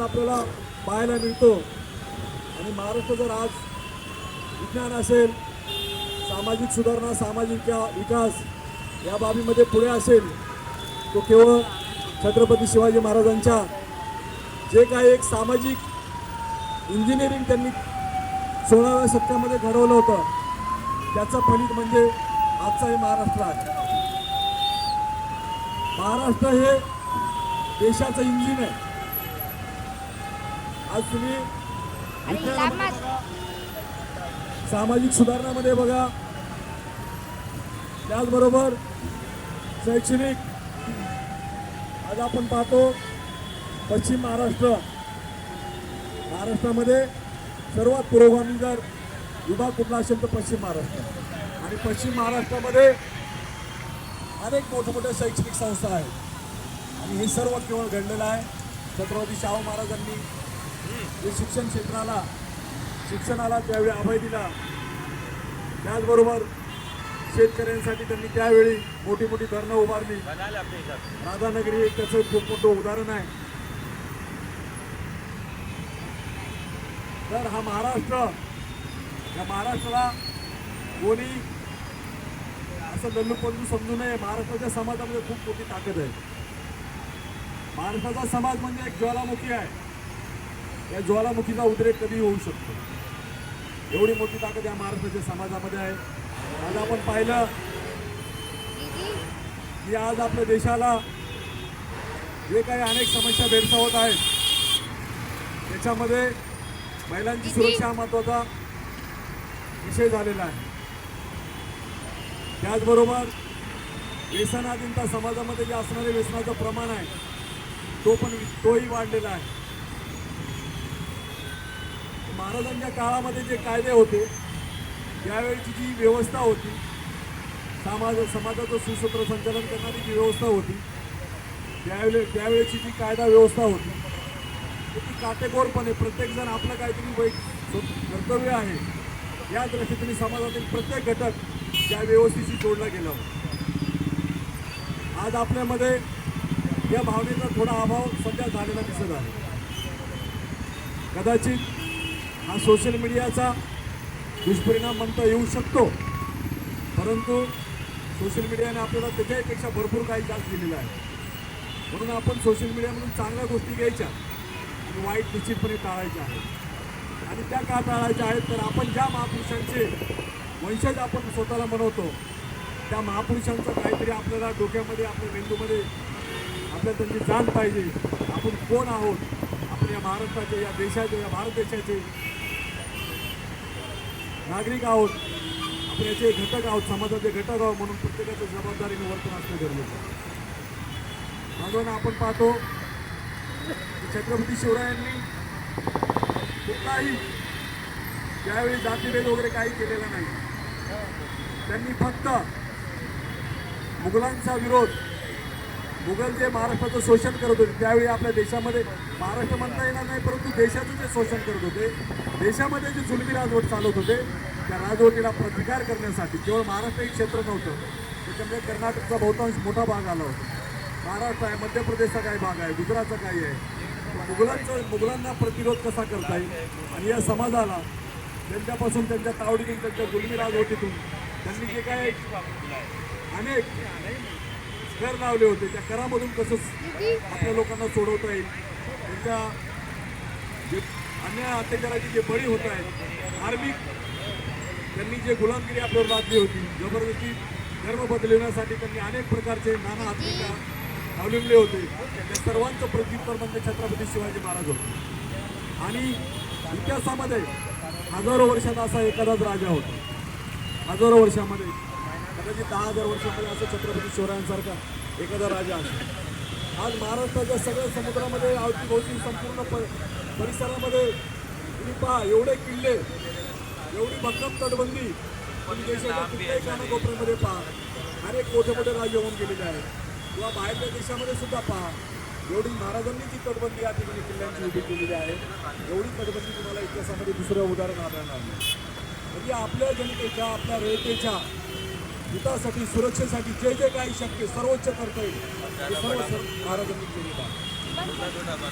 आपल्याला पाहायला मिळतो. आणि महाराष्ट्र जर आज विज्ञान असेल सामाजिक सुधारणा सामाजिक या- विकास या बाबीमध्ये पुढे असेल तो केवळ छत्रपती शिवाजी महाराजांच्या जे काही एक सामाजिक इंजिनिअरिंग त्यांनी सोळाव्या शतकामध्ये घडवलं होतं त्याचं फलित म्हणजे आजचा हे महाराष्ट्र आहे. महाराष्ट्र हे देशाचं इंजिन आहे. आज तुम्ही सामाजिक सुधारणामध्ये बघा. त्याचबरोबर शैक्षणिक. आज आपण पाहतो पश्चिम महाराष्ट्र. महाराष्ट्रामध्ये सर्वात पुरोगामी जर विभाग कुठला असेल तर पश्चिम महाराष्ट्र. आणि पश्चिम महाराष्ट्रामध्ये अनेक मोठमोठ्या शैक्षणिक संस्था आहेत. आणि हे सर्व केवळ घडलेलं आहे. छत्रपती शाहू महाराजांनी जे शिक्षण क्षेत्राला शिक्षणाला त्यावेळी अभय दिला. त्याचबरोबर शेतकऱ्यांसाठी त्यांनी त्यावेळी मोठी मोठी धरणं उभारली. राधानगरी एक त्याचं खूप मोठं उदाहरण आहे. तर हा महाराष्ट्र या महाराष्ट्राला कोणी असं लल्लूपल्लू समजू नये. महाराष्ट्राच्या समाजामध्ये खूप मोठी ताकद आहे. महाराष्ट्राचा समाज म्हणजे एक ज्वालामुखी आहे. या ज्वालामुखीचा उद्रेक कधी होऊ शकतो. एवढी मोठी ताकद या महाराष्ट्राच्या समाजामध्ये आहे. आज आपण पाहिलं की आज आपल्या देशाला जे काही अनेक समस्या भेडसावत आहेत त्याच्यामध्ये महिलांची सुरक्षा हा महत्त्वाचा विषय झालेला आहे. त्याचबरोबर व्यसनाधीनता समाजामध्ये जे असणारे व्यसनाचं प्रमाण आहे तो पण तोही वाढलेला आहे. महाराजांच्या काळामध्ये जे कायदे होते त्यावेळीची जी व्यवस्था होती समाज समाजाचं सुसूत्र संचालन करणारी जी व्यवस्था होती त्यावेळे त्यावेळेची जी कायदा व्यवस्था होती ती काटेकोरपणे प्रत्येकजण आपलं काहीतरी वै कर्तव्य आहे. या दृष्टीने समाजातील प्रत्येक घटक त्या व्यवस्थेशी जोडला गेला होता. आज आपल्यामध्ये या भावनेचा थोडा अभाव सध्या झालेला दिसत आहे. कदाचित हा सोशल मीडियाचा दुष्परिणाम म्हणता येऊ शकतो. परंतु सोशल मीडियाने आपल्याला त्याच्यापेक्षा भरपूर काही जास्त दिलेलं आहे. म्हणून आपण सोशल मीडियामधून चांगल्या गोष्टी घ्यायच्या आणि वाईट निश्चितपणे टाळायच्या आहेत आणि त्या का टाळायच्या आहेत? तर आपण ज्या महापुरुषांचे वंशज आपण स्वतःला बनवतो त्या महापुरुषांचं काहीतरी आपल्याला डोक्यामध्ये आपल्या मेंदूमध्ये आपल्या त्यांची जाण पाहिजे. आपण कोण आहोत? आपण या महाराष्ट्राचे या देशाचे या भारत देशाचे नागरिक आहोत आपण याचे घटक आहोत समाजाचे घटक आहोत म्हणून प्रत्येकाचं जबाबदारीने वर्तन असणं गरजेचं आहे. आपण पाहतो. छत्रपती शिवरायांनी कुठलाही त्यावेळी जातीभेद वगैरे काही केलेला नाही त्यांनी फक्त मुघलांचा विरोध मुघल जे महाराष्ट्राचं शोषण करत होते त्यावेळी आपल्या देशामध्ये महाराष्ट्र म्हणता येणार नाही परंतु देशाचं जे शोषण करत होते देशामध्ये जे जुलमी राजवट चालवत होते त्या राजवटीला प्रतिकार करण्यासाठी केवळ महाराष्ट्र एक क्षेत्र नव्हतं त्याच्यामध्ये कर्नाटकचा बहुतांश मोठा भाग आला होता. महाराष्ट्र आहे मध्य प्रदेशचा काही भाग आहे गुजरातचा काही आहे. मुघलांचं मुघलांना प्रतिरोध कसा करता येईल? आणि या समाजाला त्यांच्यापासून त्यांच्या तावडीतून त्यांच्या जुलमी राजवटीतून त्यांनी जे काय अनेक कर लावले होते. त्या करामधून कसं आपल्या लोकांना सोडवता येईल? त्यांच्या जे अन्याय अत्याचाराचे जे बळी होत आहेत धार्मिक त्यांनी जे गुलामगिरी आपल्यावर लादली होती जबरदस्ती धर्म बदलवण्यासाठी त्यांनी अनेक प्रकारचे नाना हातरिका अवलंबले होते. त्या सर्वांचं प्रत्युत्तर म्हणजे छत्रपती शिवाजी महाराज होते. आणि इतिहासामध्ये हजारो वर्षात असा एखादाच राजा होता. हजारो वर्षामध्ये. कदाचित दहा हजार वर्षापूर्वी असं छत्रपती शिवरायांसारखा एखादा राजा. असेल आज महाराष्ट्राच्या सगळ्या समुद्रामध्ये अवतीभोवती संपूर्ण प परिसरामध्ये तुम्ही पहा एवढे किल्ले एवढी भक्कम तटबंदी तुम्ही देशाच्या कुठल्याही कानाकोपऱ्यामध्ये पहा. अनेक मोठे मोठे राज्य होऊन गेलेले आहेत. किंवा बाहेरच्या देशामध्ये सुद्धा पहा. एवढी महाराजांनी जी तटबंदी या ठिकाणी किल्ल्यांची उभी केलेली आहे एवढी तटबंदी तुम्हाला इतिहासामध्ये दुसरं उदाहरण आढळणार नाही. म्हणजे आपल्या जनतेच्या आपल्या रयतेच्या हितासाठी सुरक्षेसाठी जे जे काही शक्य सर्वोच्च करता येईल. ते सर्व सर- महाराजांनी केलेलं आहे